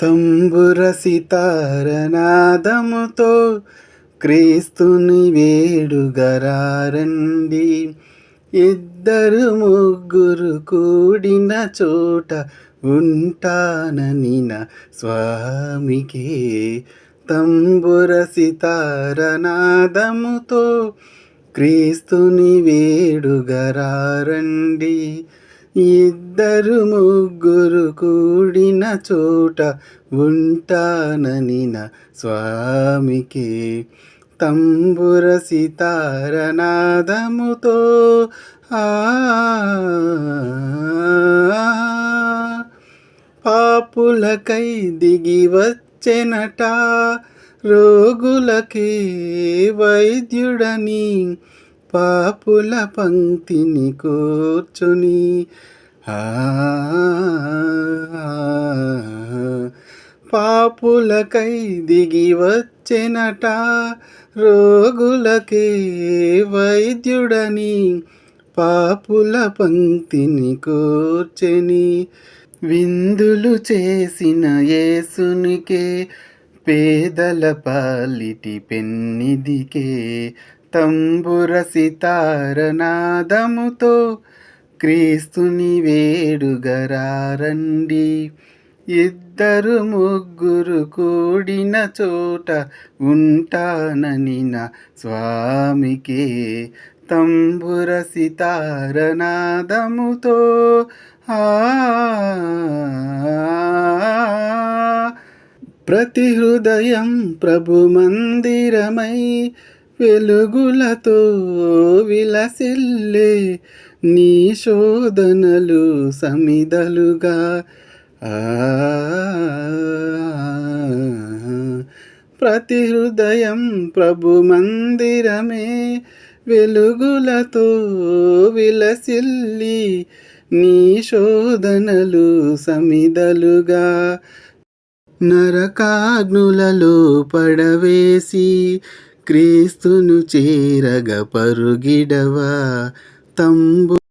తంబుర సితారనాదముతో క్రీస్తుని వేడుగరారండి. ఇద్దరు ముగ్గురు కూడిన చోట ఉంటానని నా స్వామికే. తంబుర సితారనాదముతో క్రీస్తుని వేడుగరారండి. ఇద్దరు ముగ్గురు కూడిన చోట ఉంటానని నా స్వామికి. తంబుర సితారనాదముతో ఆ పాపులకై దిగి వచ్చెనట రోగులకి వైద్యుడని పాపుల పంక్తిని కూర్చుని. పాపులకై దిగి వచ్చెనట రోగులకే వైద్యుడని. పాపుల పంక్తిని కూర్చెని విందులు చేసిన యేసునికే పేదల పాలిటి పెన్నిదికే తంబుర సితారనాదముతో క్రీస్తుని వేడుగరారండి. ఇద్దరు ముగ్గురు కూడిన చోట ఉంటానని నా స్వామికే. తంబుర సితారనాదముతో ఆ ప్రతి హృదయం ప్రభు మందిరమై వెలుగులతో విలసిల్లే నీ శోధనలు సమిదలుగా. ఆ ప్రతి హృదయం ప్రభు మందిరమే వెలుగులతో విలసిల్లి నీ శోధనలు సమిదలుగా. నరకాగ్నులలో పడవేసి క్రీస్తును చేరగ పరుగిడవా? తంబు